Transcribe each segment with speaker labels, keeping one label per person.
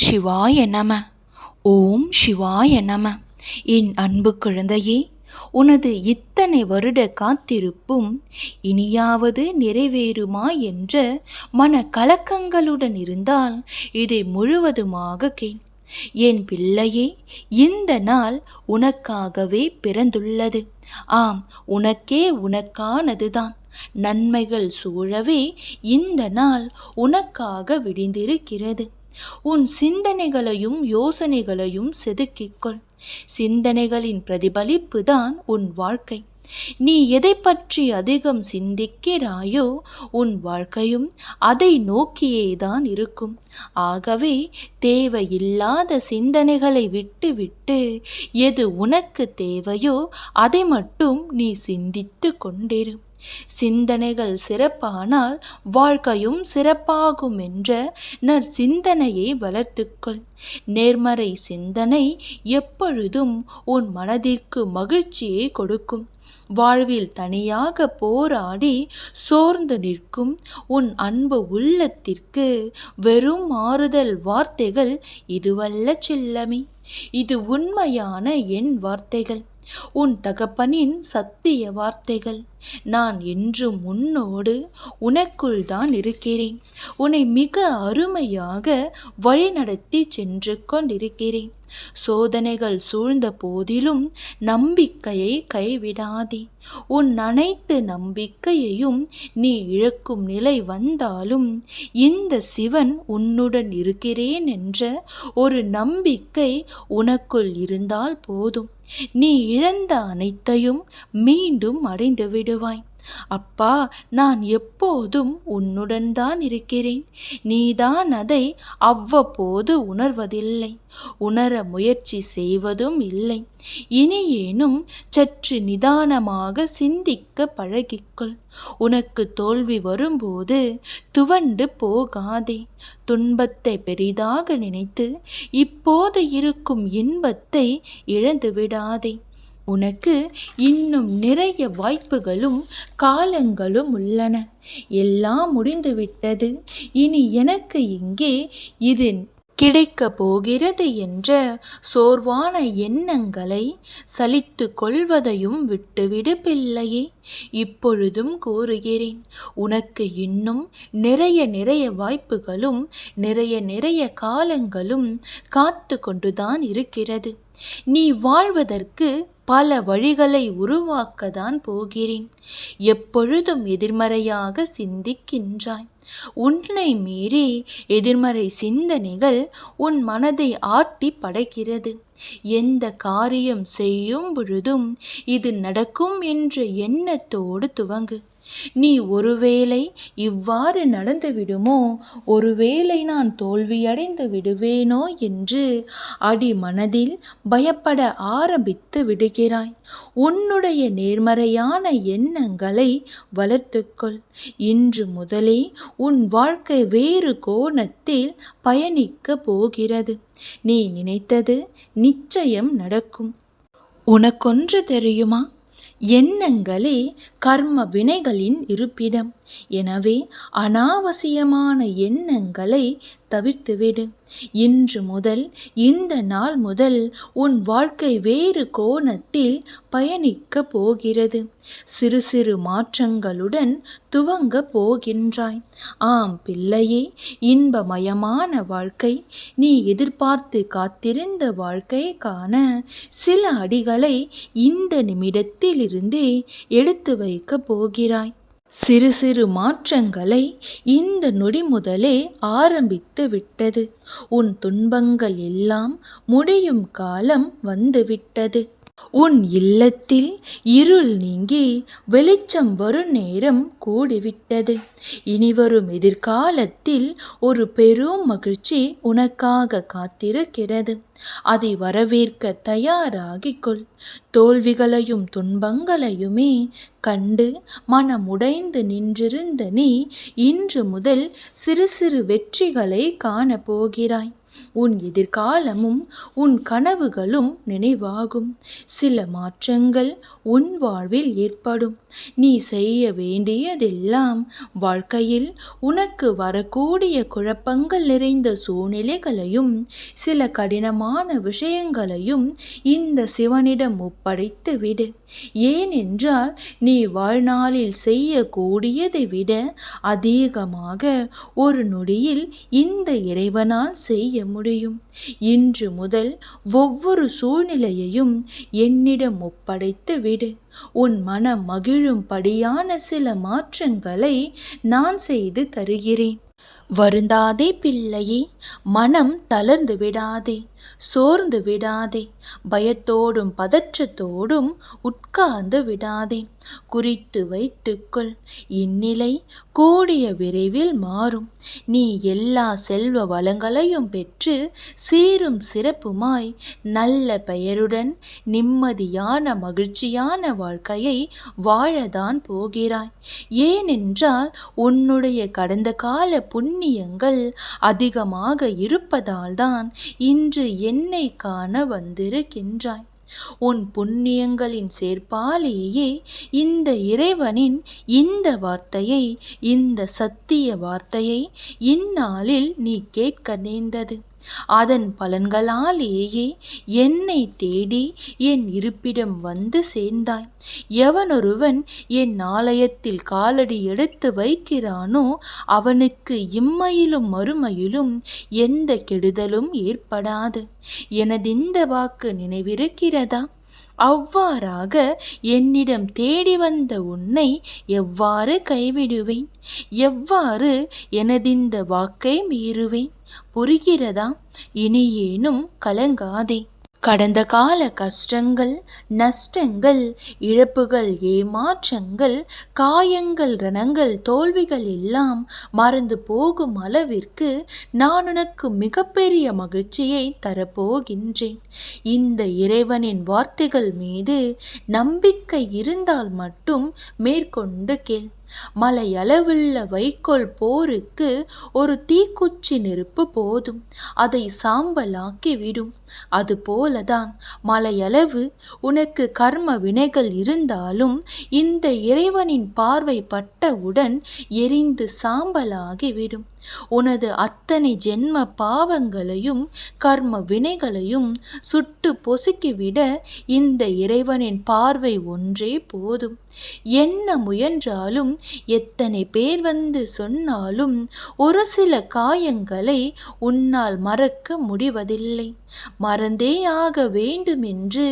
Speaker 1: சிவாய நம. ஓம் சிவாய நம. என் அன்பு குழந்தையே உனது இத்தனை வருட காத்திருப்பும் இனியாவது நிறைவேறுமா என்ற மன கலக்கங்களுடன் இருந்தால் இதை முழுவதுமாக கேள். என் பிள்ளையே இந்த நாள் உனக்காகவே பிறந்துள்ளது. ஆம் உனக்கே உனக்கானதுதான். நன்மைகள் சூழவே இந்த நாள் உனக்காக விடிந்திருக்கிறது. உன் சிந்தனைகளையும் யோசனைகளையும் செதுக்கிக்கொள். சிந்தனைகளின் பிரதிபலிப்பு தான் உன் வாழ்க்கை. நீ எதை பற்றி அதிகம் சிந்திக்கிறாயோ உன் வாழ்க்கையும் அதை நோக்கியே தான் இருக்கும். ஆகவே தேவையில்லாத சிந்தனைகளை விட்டுவிட்டு எது உனக்கு தேவையோ அதை மட்டும் நீ சிந்தித்து கொண்டிரு. சிந்தனைகள் சிறப்பானால் வாழ்க்கையும் சிறப்பாகும் என்ற நற்சிந்தனையை வளர்த்துக்கொள். நேர்மறை சிந்தனை எப்பொழுதும் உன் மனதிற்கு மகிழ்ச்சியை கொடுக்கும். வாழ்வில் தனியாக போராடி சோர்ந்து நிற்கும் உன் அன்பு உள்ளத்திற்கு வெறும் ஆறுதல் வார்த்தைகள் இதுவல்ல செல்லமே. இது உண்மையான என் வார்த்தைகள். உன் தகப்பனின் சத்திய வார்த்தைகள். நான் என்றும் உன்னோடு உனக்குள் தான் இருக்கிறேன். உன்னை மிக அருமையாக வழிநடத்தி சென்று கொண்டிருக்கிறேன். சோதனைகள் சூழ்ந்த போதிலும் நம்பிக்கையை கைவிடாதே. உன் அனைத்து நம்பிக்கையையும் நீ இழக்கும் நிலை வந்தாலும் இந்த சிவன் உன்னுடன் இருக்கிறேன் என்ற ஒரு நம்பிக்கை உனக்குள் இருந்தால் போதும். நீ இழந்த அனைத்தையும் மீண்டும் அடைந்து விடுவாய் அப்பா நான் எப்போதும் உன்னுடன் தான் இருக்கிறேன். நீதான் அதை அவ்வப்போது உணர்வதில்லை. உணர முயற்சி செய்வதும் இல்லை. இனியேனும் சற்று நிதானமாக சிந்திக்க பழகிக்கொள். உனக்கு தோல்வி வரும்போது துவண்டு போகாதே. துன்பத்தை பெரிதாக நினைத்து இப்போது இருக்கும் இன்பத்தை இழந்து விடாதே உனக்கு இன்னும் நிறைய வாய்ப்புகளும் காலங்களும் உள்ளன. எல்லாம் முடிந்துவிட்டது. இனி எனக்கு இங்கே இது கிடைக்க போகிறது என்ற சோர்வான எண்ணங்களை சலித்து கொள்வதையும் விட்டுவிடு பிள்ளையே இப்பொழுதும் கூறுகிறேன் உனக்கு இன்னும் நிறைய நிறைய வாய்ப்புகளும் நிறைய நிறைய காலங்களும் காத்து கொண்டுதான் இருக்கிறது. நீ வாழ்வதற்கு பல வழிகளை உருவாக்கத்தான் போகிறேன். எப்பொழுதும் எதிர்மறையாக சிந்திக்கின்றாய். உன்னை மீறி எதிர்மறை சிந்தனைகள் உன் மனதை ஆட்டி படைக்கிறது. எந்த காரியம் செய்யும் பொழுதும் இது நடக்கும் என்ற எண்ணத்தோடு துவங்கு. நீ ஒருவேளை இவ்வாறு நடந்துவிடுமோ? ஒருவேளை நான் தோல்வியடைந்து விடுவேனோ? என்று அடி மனதில் பயப்பட ஆரம்பித்து விடுகிறாய். உன்னுடைய நேர்மறையான எண்ணங்களை வளர்த்துக்கொள். இன்று முதலே உன் வாழ்க்கை வேறு கோணத்தில் பயணிக்க போகிறது. நீ நினைத்தது நிச்சயம் நடக்கும். உனக்கொன்று தெரியுமா? எண்ணங்களே கர்ம வினைகளின் இருப்பிடம். எனவே அனாவசியமான எண்ணங்களை தவிர்த்துவிடு இன்று முதல் இந்த நாள் முதல் உன் வாழ்க்கை வேறு கோணத்தில் பயணிக்க போகிறது. சிறு சிறு மாற்றங்களுடன் துவங்க போகின்றாய். ஆம் பிள்ளையே இன்பமயமான வாழ்க்கை நீ எதிர்பார்த்து காத்திருந்த வாழ்க்கை காண சில அடிகளை இந்த நிமிடத்திலிருந்தே எடுத்து வைக்க போகிறாய். சிறு சிறு மாற்றங்களை இந்த நொடி முதலே ஆரம்பித்து விட்டது. உன் துன்பங்கள் எல்லாம் முடியும் காலம் வந்துவிட்டது உன் இல்லத்தில் இருள் நீங்கி வெளிச்சம் வரும் நேரம் கூடிவிட்டது. இனிவரும் எதிர்காலத்தில் ஒரு பெரும் மகிழ்ச்சி உனக்காக காத்திருக்கிறது. அதை வரவேற்க தயாராகிக்கொள். தோல்விகளையும் துன்பங்களையுமே கண்டு மனமுடைந்து நின்றிருந்த நீ இன்று முதல் சிறு சிறு வெற்றிகளை காணப்போகிறாய். உன் எதிர்காலமும் உன் கனவுகளும் நினைவாகும். சில மாற்றங்கள் உன் வாழ்வில் ஏற்படும். நீ செய்ய வேண்டியதெல்லாம் வாழ்க்கையில் உனக்கு வரக்கூடிய குழப்பங்கள் நிறைந்த சூழ்நிலைகளையும் சில கடினமான விஷயங்களையும் இந்த சிவனிடம் ஒப்படைத்து விடு ஏனென்றால் நீ வாழ்நாளில் செய்யக்கூடியதை விட அதிகமாக ஒரு நொடியில் இந்த இறைவனால் செய்ய முடியும். இன்று முதல் ஒவ்வொரு சூழ்நிலையையும் என்னிடம் ஒப்படைத்து விடு. உன் மனம் மகிழும்படியான சில மாற்றங்களை நான் செய்து தருகிறேன். வருந்தாதே பிள்ளையே மனம் தளர்ந்து விடாதே சோர்ந்து விடாதே பயத்தோடும் பதற்றத்தோடும் உட்கார்ந்து விடாதே. குறித்து வைத்துக்கொள் இந்நிலை கூடிய விரைவில் மாறும். நீ எல்லா செல்வ வளங்களையும் பெற்று சீரும் சிறப்புமாய் நல்ல பெயருடன் நிம்மதியான மகிழ்ச்சியான வாழ்க்கையை வாழதான் போகிறாய். ஏனென்றால் உன்னுடைய கடந்த கால புண்ணியங்கள் அதிகமாக இருப்பதால்தான் இன்று என்னை காண வந்திருக்கின்றாய். உன் புண்ணியங்களின் சேர்ப்பாலேயே இந்த இறைவனின் இந்த வார்த்தையை இந்த சத்திய வார்த்தையை இந்நாளில் நீ கேட்க நேர்ந்தது. அதன் பலன்களாலேயே என்னை தேடி என் இருப்பிடம் வந்து சேர்ந்தாய். எவனொருவன் என் ஆலயத்தில் காலடி எடுத்து வைக்கிறானோ அவனுக்கு இம்மையிலும் மறுமையிலும் எந்த கெடுதலும் ஏற்படாது. எனதிந்த வாக்கு நினைவிருக்கிறதா? அவ்வாறாக என்னிடம் தேடி வந்த உன்னை எவ்வாறு கைவிடுவேன்? எவ்வாறு எனதிந்த வாக்கை மீறுவேன்? புரிகிறதா? இனியேனும் கலங்காதே. கடந்த கால கஷ்டங்கள் நஷ்டங்கள் இழப்புகள் ஏமாற்றங்கள் காயங்கள் ரணங்கள் தோல்விகள் எல்லாம் மறந்து போகும் அளவிற்கு நான் உனக்கு மிகப்பெரிய மகிழ்ச்சியை தரப்போகின்றேன். இந்த இறைவனின் வார்த்தைகள் மீது நம்பிக்கை இருந்தால் மட்டும் மேற்கொண்டு கேள். மலையளவுள்ள வைக்கோல் போருக்கு ஒரு தீக்குச்சி நெருப்பு போதும். அதை சாம்பலாக்கி விடும். அதுபோலதான் மலையளவு உனக்கு கர்ம வினைகள் இருந்தாலும் இந்த இறைவனின் பார்வை பட்டவுடன் எரிந்து சாம்பலாகிவிடும் உனது அத்தனை ஜென்ம பாவங்களையும் கர்ம வினைகளையும் சுட்டு பொசுக்கிவிட இந்த இறைவனின் பார்வை ஒன்றே போதும். என்ன முயன்றாலும் எத்தனை பேர் வந்து சொன்னாலும் ஒரு சில காயங்களை உன்னால் மறக்க முடிவதில்லை. மறந்தே ஆக வேண்டுமென்று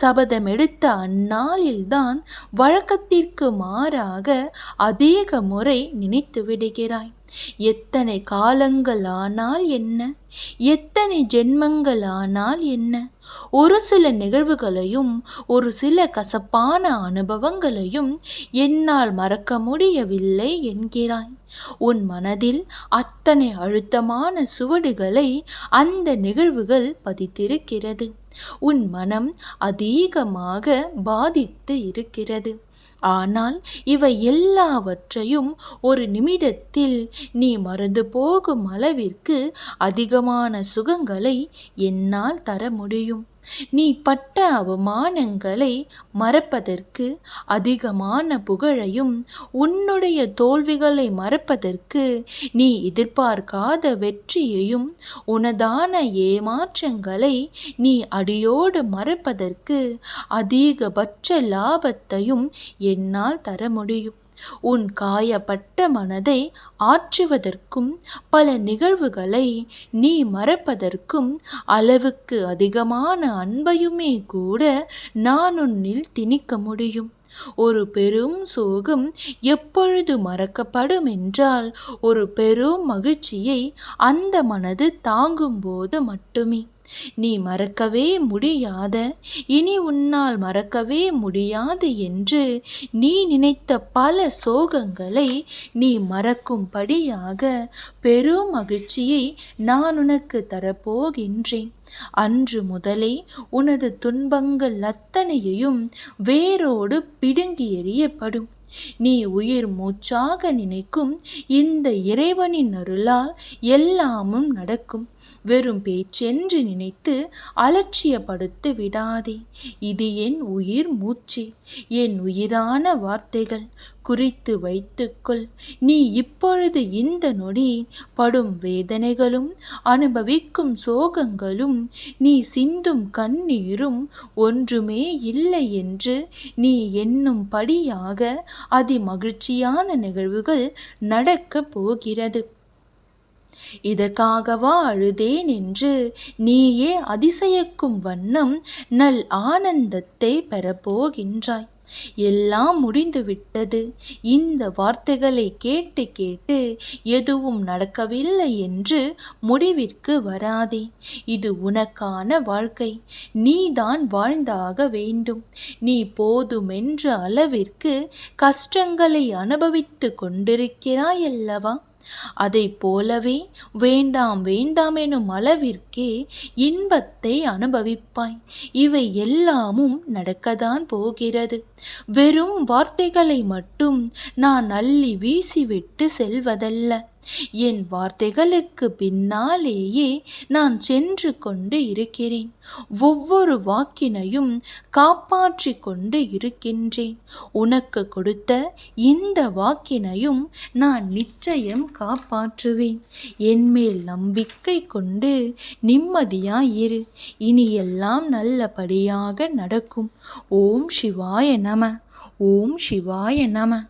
Speaker 1: சபதமெடுத்த அந்நாளில்தான் வழக்கத்திற்கு மாறாக அதிக முறை நினைத்து விடுகிறாய் எத்தனை காலங்கள் ஆனால் என்ன? எத்தனை ஜென்மங்கள் ஆனால் என்ன? ஒரு சில நிகழ்வுகளையும் ஒரு சில கசப்பான அனுபவங்களையும் என்னால் மறக்க முடியவில்லை என்கிறாய். உன் மனதில் அத்தனை அழுத்தமான சுவடுகளை அந்த நிகழ்வுகள் பதித்திருக்கிறது. உன் மனம் அதிகமாக பாதித்து இருக்கிறது. ஆனால் இவை எல்லாவற்றையும் ஒரு நிமிடத்தில் நீ மறந்து போகும் அளவிற்கு அதிகமான சுகங்களை என்னால் தர முடியும். நீ பட்ட அவமானங்களை மறப்பதற்கு அதிகமான புகழையும் உன்னுடைய தோல்விகளை மறப்பதற்கு நீ எதிர்பார்க்காத வெற்றியையும் உனதான ஏமாற்றங்களை நீ அடியோடு மறப்பதற்கு அதிகபட்ச லாபத்தையும் என்னால் தர முடியும். உன் காயப்பட்ட மனதை ஆற்றுவதற்கும் பல நிகழ்வுகளை நீ மறப்பதற்கும் அளவுக்கு அதிகமான அன்பையுமே கூட நான் உன்னில் திணிக்க முடியும். ஒரு பெரும் சோகம் எப்பொழுது மறக்கப்படும் என்றால் ஒரு பெரும் மகிழ்ச்சியை அந்த மனது தாங்கும்போது மட்டுமே. நீ மறக்கவே முடியாத இனி உன்னால் மறக்கவே முடியாது என்று நீ நினைத்த பல சோகங்களை நீ மறக்கும்படியாக பெரும் மகிழ்ச்சியை நான் உனக்கு தரப்போகின்றேன். அன்று முதலே உனது துன்பங்கள் அத்தனையையும் வேரோடு பிடுங்கி எறியப்படும். நீ உயிர் மூச்சாக நினைக்கும் இந்த இறைவனின் அருளால் எல்லாமும் நடக்கும். வெறும் பேச்சென்று நினைத்து அலட்சியப்படுத்து விடாதே. இது என் உயிர் மூச்சு. என் உயிரான வார்த்தைகள் குறித்து வைத்துக்கொள். நீ இப்பொழுது இந்த நொடி படும் வேதனைகளும் அனுபவிக்கும் சோகங்களும் நீ சிந்தும் கண்ணீரும் ஒன்றுமே இல்லை என்று நீ என்னும் படியாக அதி மகிழ்ச்சியான நிகழ்வுகள் நடக்கப் போகிறது. இதற்காகவா அழுதேன் என்று நீயே அதிசயக்கும் வண்ணம் நல் ஆனந்தத்தை பெறப்போகின்றாய். எல்லாம் முடிந்துவிட்டது. இந்த வார்த்தைகளை கேட்டு கேட்டு எதுவும் நடக்கவில்லை என்று முடிவிற்கு வராதே. இது உனக்கான வாழ்க்கை. நீதான் வாழ்ந்தாக வேண்டும். நீ போதுமென்ற அளவிற்கு கஷ்டங்களை அனுபவித்து கொண்டிருக்கிறாய் அல்லவா அதை போலவே வேண்டாம் வேண்டாம் எனும் அளவிற்கே இன்பத்தை அனுபவிப்பாய். இவை எல்லாமும் நடக்கத்தான் போகிறது. வெறும் வார்த்தைகளை மட்டும் நான் அள்ளி வீசிவிட்டு செல்வதல்ல. என் வார்த்தைகளுக்கு பின்னாலேயே நான் சென்று கொண்டு இருக்கிறேன். ஒவ்வொரு வாக்கினையும் காப்பாற்றி கொண்டு இருக்கின்றேன். உனக்கு கொடுத்த இந்த வாக்கினையும் நான் நிச்சயம் காப்பாற்றுவேன். என்மேல் நம்பிக்கை கொண்டு நிம்மதியாயிரு. இனி எல்லாம் நல்லபடியாக நடக்கும். ஓம் சிவாய நம. ஓம் சிவாய நம.